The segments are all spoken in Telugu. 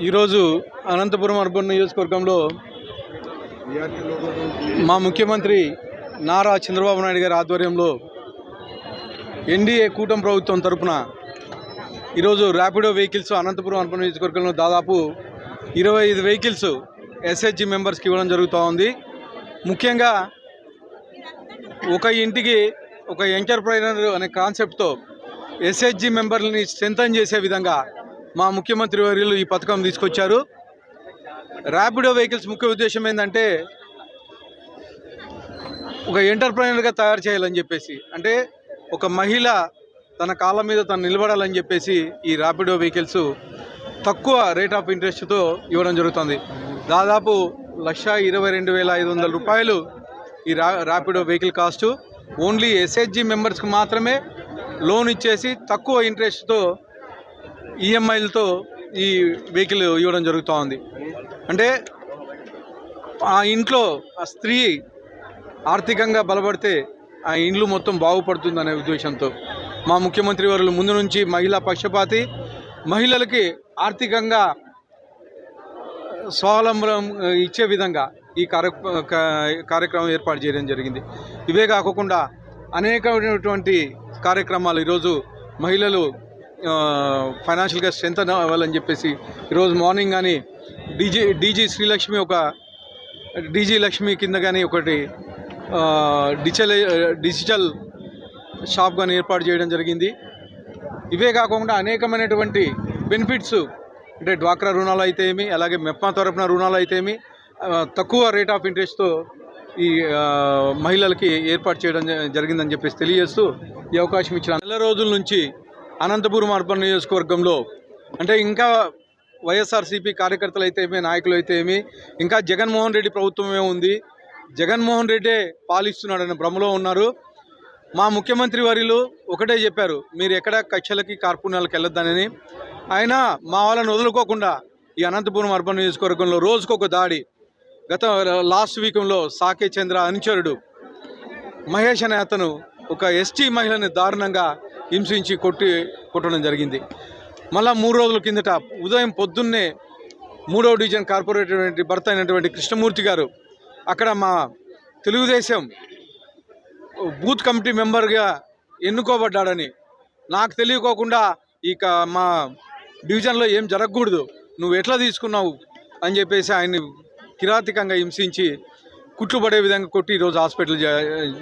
ఈరోజు అనంతపురం అర్బన్ నియోజకవర్గంలో మా ముఖ్యమంత్రి నారా చంద్రబాబు నాయుడు గారి ఆధ్వర్యంలో ఎన్డీఏ కూటమి ప్రభుత్వం తరపున ఈరోజు ర్యాపిడో వెహికల్స్ అనంతపురం అర్బన్ నియోజకవర్గంలో దాదాపు ఇరవై ఐదు వెహికల్స్ ఎస్హెచ్జి మెంబర్స్కి ఇవ్వడం జరుగుతూ ఉంది. ముఖ్యంగా ఒక ఇంటికి ఒక ఎంటర్ప్రైనర్ అనే కాన్సెప్ట్తో ఎస్హెచ్జి మెంబర్లని స్ట్రెంథన్ చేసే విధంగా మా ముఖ్యమంత్రి వర్యులు ఈ పథకం తీసుకొచ్చారు. ర్యాపిడో వెహికల్స్ ముఖ్య ఉద్దేశం ఏంటంటే ఒక ఎంటర్ప్రైనర్గా తయారు చేయాలని చెప్పేసి అంటే ఒక మహిళ తన కాళ్ళ మీద తను నిలబడాలని చెప్పేసి ఈ ర్యాపిడో వెహికల్స్ తక్కువ రేట్ ఆఫ్ ఇంట్రెస్ట్తో ఇవ్వడం జరుగుతుంది. దాదాపు లక్ష ఇరవై రెండు వేల ఐదు వందల రూపాయలు ఈ రా Rapido vehicle cost. Only SHG మెంబర్స్కి మాత్రమే లోన్ ఇచ్చేసి తక్కువ ఇంట్రెస్ట్తో ఈఎంఐలతో ఈ వెహికల్ ఇవ్వడం జరుగుతూ ఉంది. అంటే ఆ ఇంట్లో ఆ స్త్రీ ఆర్థికంగా బలపడితే ఆ ఇండ్లు మొత్తం బాగుపడుతుందనే ఉద్దేశంతో మా ముఖ్యమంత్రి వారు ముందు నుంచి మహిళా పక్షపాతి మహిళలకి ఆర్థికంగా స్వావలంబనం ఇచ్చే విధంగా ఈ కార్య కార్యక్రమం ఏర్పాటు చేయడం జరిగింది. ఇవే కాకుండా అనేకమైనటువంటి కార్యక్రమాలు ఈరోజు మహిళలు ఫైనాన్షియల్గా స్ట్రెంత్ అవ్వాలని చెప్పేసి ఈరోజు మార్నింగ్ కానీ డీజీ డీజీ శ్రీలక్ష్మి ఒక డీజీ లక్ష్మి కింద కానీ ఒకటి డిజిటల్ డిజిటల్ షాప్ కానీ ఏర్పాటు చేయడం జరిగింది. ఇవే కాకుండా అనేకమైనటువంటి బెనిఫిట్స్ అంటే డ్వాక్రా రుణాలు అయితే ఏమి అలాగే మెప్మా తరపున రుణాలు అయితే ఏమి తక్కువ రేట్ ఆఫ్ ఇంట్రెస్ట్తో ఈ మహిళలకి ఏర్పాటు చేయడం జ- జరిగిందని చెప్పేసి తెలియజేస్తూ ఈ అవకాశం ఇచ్చిన నెల రోజుల నుంచి అనంతపురం అర్బన్ నియోజకవర్గంలో అంటే ఇంకా వైఎస్ఆర్సీపీ కార్యకర్తలు అయితే ఏమి నాయకులు అయితే ఏమి ఇంకా జగన్మోహన్ రెడ్డి ప్రభుత్వమే ఉంది. జగన్మోహన్ రెడ్డే పాలిస్తున్నాడని భ్రమలో ఉన్నారు. మా ముఖ్యమంత్రి వారిలు ఒకటే చెప్పారు మీరు ఎక్కడ కక్షలకి కార్పుణ్యాలకు వెళ్ళొద్దనని. ఆయన మా వాళ్ళని వదులుకోకుండా ఈ అనంతపురం అర్బన్ నియోజకవర్గంలో రోజుకొక దాడి గత లాస్ట్ వీకంలో సాకే చంద్ర అనుచరుడు మహేష్ అనే అతను ఒక ఎస్టీ మహిళని దారుణంగా హింసించి కొట్టి కొట్టడం జరిగింది. మళ్ళా మూడు రోజుల కిందట ఉదయం పొద్దున్నే మూడవ డివిజన్ కార్పొరేటర్ భర్త అయినటువంటి కృష్ణమూర్తి గారు అక్కడ మా తెలుగుదేశం బూత్ కమిటీ మెంబర్గా ఎన్నుకోబడ్డాడని. నాకు తెలియకోకుండా ఇక మా డివిజన్లో ఏం జరగకూడదు. నువ్వు ఎట్లా తీసుకున్నావు అని చెప్పేసి ఆయన్ని కిరాతికంగా హింసించి కుట్లు పడే విధంగా కొట్టి ఈరోజు హాస్పిటల్ జా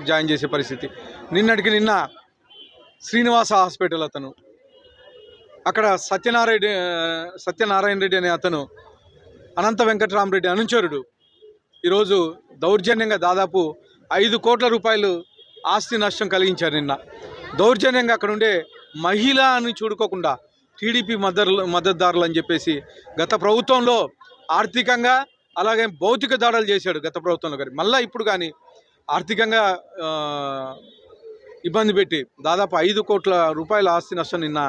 జాయిన్ చేసే పరిస్థితి. నిన్నటికి నిన్న శ్రీనివాస హాస్పిటల్ అతను. అక్కడ సత్యనారాయణ సత్యనారాయణ రెడ్డి అనే అతను అనంత వెంకటరామరెడ్డి అనుచరుడు. ఈరోజు దౌర్జన్యంగా దాదాపు ఐదు కోట్ల రూపాయలు ఆస్తి నష్టం కలిగించారు నిన్న. దౌర్జన్యంగా అక్కడ ఉండే మహిళ అని చూడుకోకుండా టీడీపీ మద్దతు మద్దతుదారులు అని చెప్పేసి గత ప్రభుత్వంలో ఆర్థికంగా అలాగే భౌతిక దాడులు చేశాడు గత ప్రభుత్వంలో కానీ. మళ్ళీ ఇప్పుడు కానీ ఆర్థికంగా ఇబ్బంది పెట్టి దాదాపు ఐదు కోట్ల రూపాయల ఆస్తి నష్టం నిన్న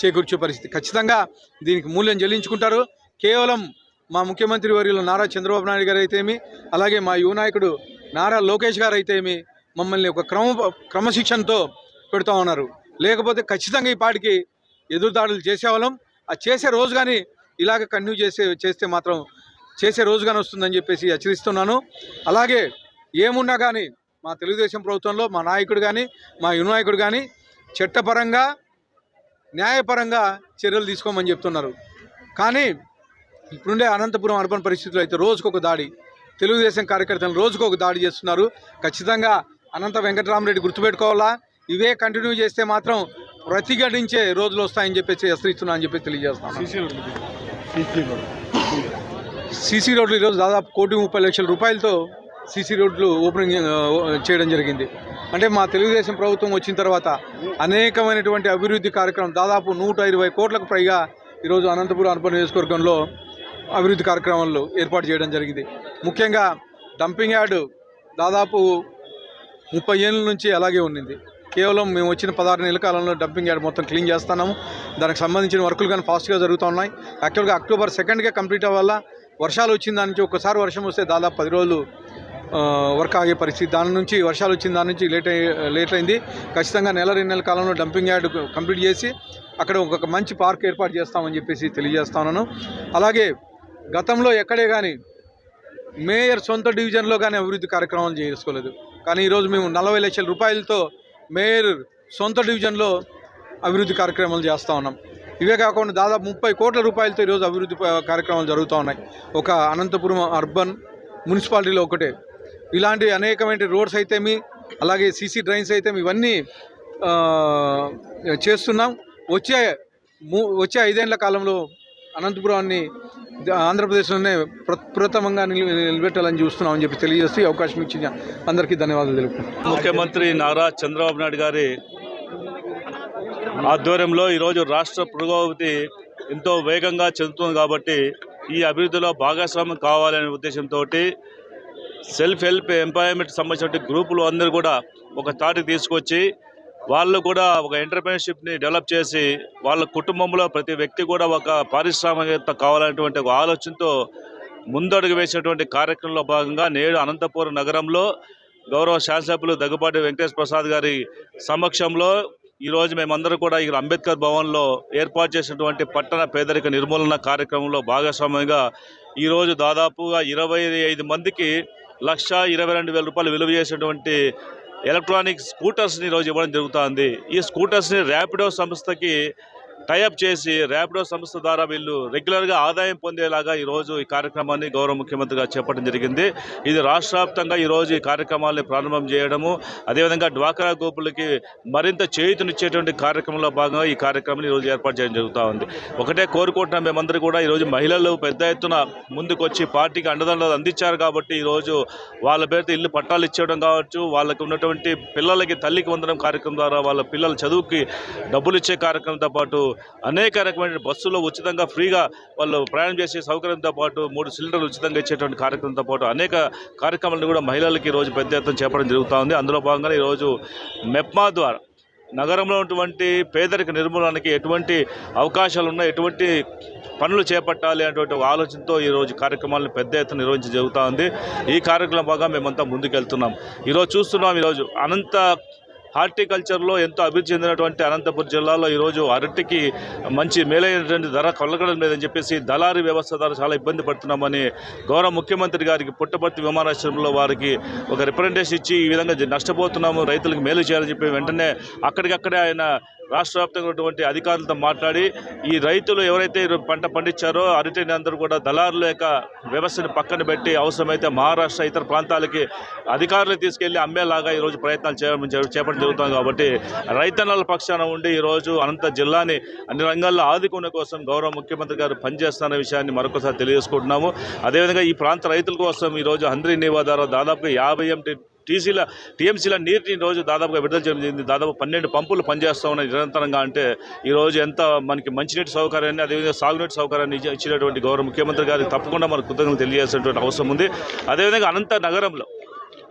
చేకూర్చే పరిస్థితి. ఖచ్చితంగా దీనికి మూల్యం చెల్లించుకుంటారు. కేవలం మా ముఖ్యమంత్రి వర్యులు నారా చంద్రబాబు నాయుడు గారు అయితేమి అలాగే మా యువ నాయకుడు నారా లోకేష్ గారు అయితేమి మమ్మల్ని ఒక క్రమ క్రమశిక్షణతో పెడుతూ ఉన్నారు. లేకపోతే ఖచ్చితంగా ఈ పాటికి ఎదురుదాడులు చేసేవాళ్ళం. ఆ చేసే రోజు కానీ ఇలాగ కంటిన్యూ చేసే చేస్తే మాత్రం చేసే రోజుగానే వస్తుందని చెప్పేసి హెచ్చరిస్తున్నాను. అలాగే ఏమున్నా కానీ మా తెలుగుదేశం ప్రభుత్వంలో మా నాయకుడు కానీ మా యునాయకుడు కానీ చట్టపరంగా న్యాయపరంగా చర్యలు తీసుకోమని చెప్తున్నారు. కానీ ఇప్పుడుండే అనంతపురం అర్బన్ పరిస్థితుల్లో అయితే రోజుకొక దాడి. తెలుగుదేశం కార్యకర్తలను రోజుకొక దాడి చేస్తున్నారు. ఖచ్చితంగా అనంత వెంకటరామరెడ్డి గుర్తుపెట్టుకోవాలా? ఇవే కంటిన్యూ చేస్తే మాత్రం ప్రతిఘటించే రోజులు వస్తాయని చెప్పేసి హెచ్చరిస్తున్నా అని చెప్పి తెలియజేస్తాను సీసీ రోడ్లు ఈరోజు దాదాపు కోటి ముప్పై లక్షల రూపాయలతో సీసీ రోడ్లు ఓపెనింగ్ చేయడం జరిగింది. అంటే మా తెలుగుదేశం ప్రభుత్వం వచ్చిన తర్వాత అనేకమైనటువంటి అభివృద్ధి కార్యక్రమం దాదాపు నూట ఇరవై కోట్లకు పైగా ఈరోజు అనంతపురం అర్బన్ నియోజకవర్గంలో అభివృద్ధి కార్యక్రమాలు ఏర్పాటు చేయడం జరిగింది. ముఖ్యంగా డంపింగ్ యార్డు దాదాపు ముప్పై ఏళ్ళ నుంచి అలాగే ఉన్నింది. కేవలం మేము వచ్చిన పదహారు నెలల కాలంలో డంపింగ్ యార్డ్ మొత్తం క్లీన్ చేస్తున్నాము. దానికి సంబంధించిన వర్కులు కానీ ఫాస్ట్గా జరుగుతూ ఉన్నాయి. యాక్చువల్గా అక్టోబర్ సెకండ్గా కంప్లీట్ అవ్వాలా? వర్షాలు వచ్చిన దాని నుంచి ఒకసారి వర్షం వస్తే దాదాపు పది రోజులు వర్క్ ఆగే పరిస్థితి. దాని నుంచి వర్షాలు వచ్చిన దాని నుంచి లేట్ లేట్ అయింది. ఖచ్చితంగా నెల రెండు నెలల కాలంలో డంపింగ్ యార్డ్ కంప్లీట్ చేసి అక్కడ ఒక మంచి పార్క్ ఏర్పాటు చేస్తామని చెప్పేసి తెలియజేస్తున్నాను అలాగే గతంలో ఎక్కడే కానీ మేయర్ సొంత డివిజన్లో కానీ అభివృద్ధి కార్యక్రమాలు చేసుకోలేదు. కానీ ఈరోజు మేము నలభై లక్షల రూపాయలతో మేయర్ సొంత డివిజన్లో అభివృద్ధి కార్యక్రమాలు చేస్తూ ఉన్నాం. ఇవే కాకుండా దాదాపు ముప్పై కోట్ల రూపాయలతో ఈరోజు అభివృద్ధి కార్యక్రమాలు జరుగుతూ ఉన్నాయి. ఒక అనంతపురం అర్బన్ మున్సిపాలిటీలో ఒకటే. ఇలాంటి అనేకమైన రోడ్స్ అయితేమి అలాగే సీసీ డ్రైన్స్ అయితే ఇవన్నీ చేస్తున్నాం. వచ్చే వచ్చే ఐదేళ్ళ కాలంలో అనంతపురాన్ని ఆంధ్రప్రదేశ్లోనే ప్ర ప్రథమంగా నిల నిలబెట్టాలని చూస్తున్నామని చెప్పి తెలియజేస్తూ అవకాశం ఇచ్చిన అందరికీ ధన్యవాదాలు తెలుపు ముఖ్యమంత్రి నారా చంద్రబాబు నాయుడు గారి ఆధ్వర్యంలో ఈరోజు రాష్ట్ర పురోగతి ఎంతో వేగంగా చెందుతుంది కాబట్టి ఈ అభివృద్ధిలో భాగస్వామ్యం కావాలనే ఉద్దేశంతో సెల్ఫ్ హెల్ప్ ఎంప్లాయ్మెంట్ సంబంధించిన గ్రూపులు అందరూ కూడా ఒక తాటికి తీసుకొచ్చి వాళ్ళు కూడా ఒక ఎంటర్ప్రినర్షిప్ని డెవలప్ చేసి వాళ్ళ కుటుంబంలో ప్రతి వ్యక్తి కూడా ఒక పారిశ్రామికత కావాలనేటువంటి ఒక ఆలోచనతో ముందడుగు వేసినటువంటి కార్యక్రమంలో భాగంగా నేడు అనంతపురం నగరంలో గౌరవ శాసనసభ్యులు దగ్గుపాటి వెంకటేశ్వర ప్రసాద్ గారి సమక్షంలో ఈరోజు మేమందరూ కూడా ఇక్కడ అంబేద్కర్ భవన్లో ఏర్పాటు చేసినటువంటి పట్టణ పేదరిక నిర్మూలన కార్యక్రమంలో భాగస్వామ్యంగా ఈరోజు దాదాపుగా ఇరవై ఐదు మందికి లక్ష ఇరవై రెండు వేల రూపాయలు విలువ చేసినటువంటి ఎలక్ట్రానిక్ స్కూటర్స్ని ఈరోజు ఇవ్వడం జరుగుతుంది. ఈ స్కూటర్స్ని ర్యాపిడో సంస్థకి టైఅప్ చేసి ర్యాపిడో సంస్థ ద్వారా వీళ్ళు రెగ్యులర్గా ఆదాయం పొందేలాగా ఈరోజు ఈ కార్యక్రమాన్ని గౌరవ ముఖ్యమంత్రి గారు చేపట్టడం జరిగింది. ఇది రాష్ట్ర వ్యాప్తంగా ఈరోజు ఈ కార్యక్రమాన్ని ప్రారంభం చేయడము అదేవిధంగా డ్వాక్రా గ్రూపులకి మరింత చేయుతనిచ్చేటువంటి కార్యక్రమంలో భాగంగా ఈ కార్యక్రమాన్ని ఈరోజు ఏర్పాటు చేయడం జరుగుతూ ఉంది. ఒకటే కోరుకుంటున్నాం మేమందరూ కూడా ఈరోజు మహిళలు పెద్ద ఎత్తున ముందుకొచ్చి పార్టీకి అండదండలు అందించారు కాబట్టి ఈరోజు వాళ్ళ పేరుతో ఇల్లు పట్టాలు ఇచ్చేయడం కావచ్చు వాళ్ళకి ఉన్నటువంటి పిల్లలకి తల్లికి వందడం కార్యక్రమం ద్వారా వాళ్ళ పిల్లల చదువుకి డబ్బులు ఇచ్చే కార్యక్రమంతో పాటు అనేక రకమైన బస్సులో ఉచితంగా ఫ్రీగా వాళ్ళు ప్రయాణం చేసే సౌకర్యంతో పాటు మూడు సిలిండర్లు ఉచితంగా ఇచ్చేటువంటి కార్యక్రమంతో పాటు అనేక కార్యక్రమాలను కూడా మహిళలకి ఈరోజు పెద్ద ఎత్తున చేపడం జరుగుతూ ఉంది. అందులో భాగంగా ఈరోజు మెప్మా ద్వారా నగరంలో ఉన్నటువంటి పేదరిక నిర్మూలనకి ఎటువంటి అవకాశాలు ఉన్నాయి ఎటువంటి పనులు చేపట్టాలి అనేటువంటి ఒక ఆలోచనతో ఈరోజు కార్యక్రమాలను పెద్ద ఎత్తున నిర్వహించి జరుగుతూ ఉంది. ఈ కార్యక్రమం బాగా మేమంతా ముందుకెళ్తున్నాం. ఈరోజు చూస్తున్నాం ఈరోజు అనంత హార్టికల్చర్లో ఎంతో అభివృద్ధి చెందినటువంటి అనంతపురం జిల్లాలో ఈరోజు అరటికి మంచి మేలైనటువంటి ధర కొలగడం లేదని చెప్పేసి దళారీ వ్యవస్థ ద్వారా చాలా ఇబ్బంది పడుతున్నామని గౌరవ ముఖ్యమంత్రి గారికి పుట్టపర్తి విమానాశ్రయంలో వారికి ఒక రిప్రజెంటేషన్ ఇచ్చి ఈ విధంగా నష్టపోతున్నాము రైతులకు మేలు చేయాలని చెప్పి వెంటనే అక్కడికక్కడే ఆయన రాష్ట్ర వ్యాప్తంగా ఉన్నటువంటి అధికారులతో మాట్లాడి ఈ రైతులు ఎవరైతే పంట పండించారో అరటిని అందరూ కూడా దళారుల యొక్క వ్యవస్థని పక్కన పెట్టి అవసరమైతే మహారాష్ట్ర ఇతర ప్రాంతాలకి అధికారులు తీసుకెళ్ళి అమ్మేలాగా ఈరోజు ప్రయత్నాలు చేయడం చేపట్టడం జరుగుతుంది కాబట్టి రైతన్నల పక్షాన ఉండి ఈరోజు అనంత జిల్లాని అన్ని రంగాల్లో ఆదుకునే కోసం గౌరవ ముఖ్యమంత్రి గారు పనిచేస్తున్న విషయాన్ని మరొకసారి తెలియజేసుకుంటున్నాము. అదేవిధంగా ఈ ప్రాంత రైతుల కోసం ఈరోజు హంద్రీ నీవా ద్వారా దాదాపుగా యాభై ఎంటీ టీసీల టీఎంసీల నీటిని రోజు దాదాపుగా విడుదల చేయడం జరిగింది. దాదాపు పన్నెండు పంపులు పనిచేస్తూ ఉన్నాయి నిరంతరంగా అంటే ఈరోజు ఎంత మనకి మంచినీటి సౌకర్యాన్ని అదేవిధంగా సాగునీటి సౌకర్యాన్ని ఇచ్చినటువంటి గౌరవ ముఖ్యమంత్రి గారికి తప్పకుండా మనకు కృతజ్ఞతలు తెలియజేసినటువంటి అవసరం ఉంది. అదేవిధంగా అనంత నగరంలో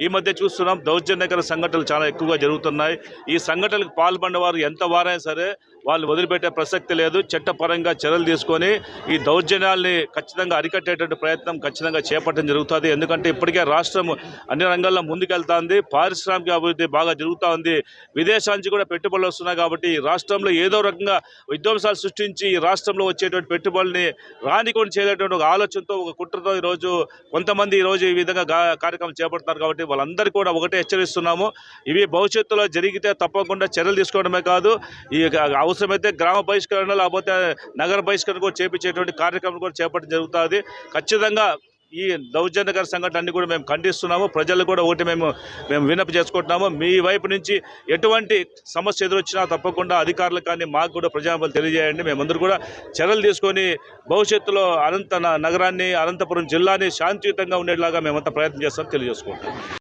ఈ మధ్య చూస్తున్నాం దౌర్జన్యకర సంఘటనలు చాలా ఎక్కువగా జరుగుతున్నాయి. ఈ సంఘటనలకు పాల్పడిన వారు ఎంత వారైనా సరే వాళ్ళు వదిలిపెట్టే ప్రసక్తి లేదు. చట్టపరంగా చర్యలు తీసుకొని ఈ దౌర్జన్యాల్ని ఖచ్చితంగా అరికట్టేటువంటి ప్రయత్నం ఖచ్చితంగా చేపట్టడం జరుగుతుంది. ఎందుకంటే ఇప్పటికే రాష్ట్రం అన్ని రంగాల్లో ముందుకెళ్తుంది. పారిశ్రామిక అభివృద్ధి బాగా జరుగుతూ ఉంది విదేశాల కూడా పెట్టుబడులు వస్తున్నాయి కాబట్టి రాష్ట్రంలో ఏదో రకంగా విధ్వంసాలు సృష్టించి ఈ రాష్ట్రంలో వచ్చేటువంటి పెట్టుబడుల్ని రానికొని చేయలేటువంటి ఒక ఆలోచనతో ఒక కుట్రతో ఈరోజు కొంతమంది ఈరోజు ఈ విధంగా కార్యక్రమం చేపడుతున్నారు కాబట్టి వాళ్ళందరికీ కూడా ఒకటే హెచ్చరిస్తున్నాము. ఇవి భవిష్యత్తులో జరిగితే తప్పకుండా చర్యలు తీసుకోవడమే కాదు. ఈ అవసరమైతే గ్రామ బహిష్కరణ లేకపోతే నగర బహిష్కరణ కూడా చేపించేటువంటి కార్యక్రమం కూడా చేపట్టడం జరుగుతుంది. ఖచ్చితంగా ఈ దౌర్జన్యకర సంఘటన అన్ని కూడా మేము ఖండిస్తున్నాము. ప్రజలు కూడా ఒకటి మేము మేము విన్నపి చేసుకుంటున్నాము. మీ వైపు నుంచి ఎటువంటి సమస్య ఎదురొచ్చినా తప్పకుండా అధికారులకు కానీ మాకు కూడా ప్రజాపలు తెలియజేయండి. మేమందరూ కూడా చర్యలు తీసుకొని భవిష్యత్తులో అనంత నగరాన్ని అనంతపురం జిల్లాని శాంతియుతంగా ఉండేలాగా మేమంతా ప్రయత్నం చేస్తాం తెలియజేసుకుంటాం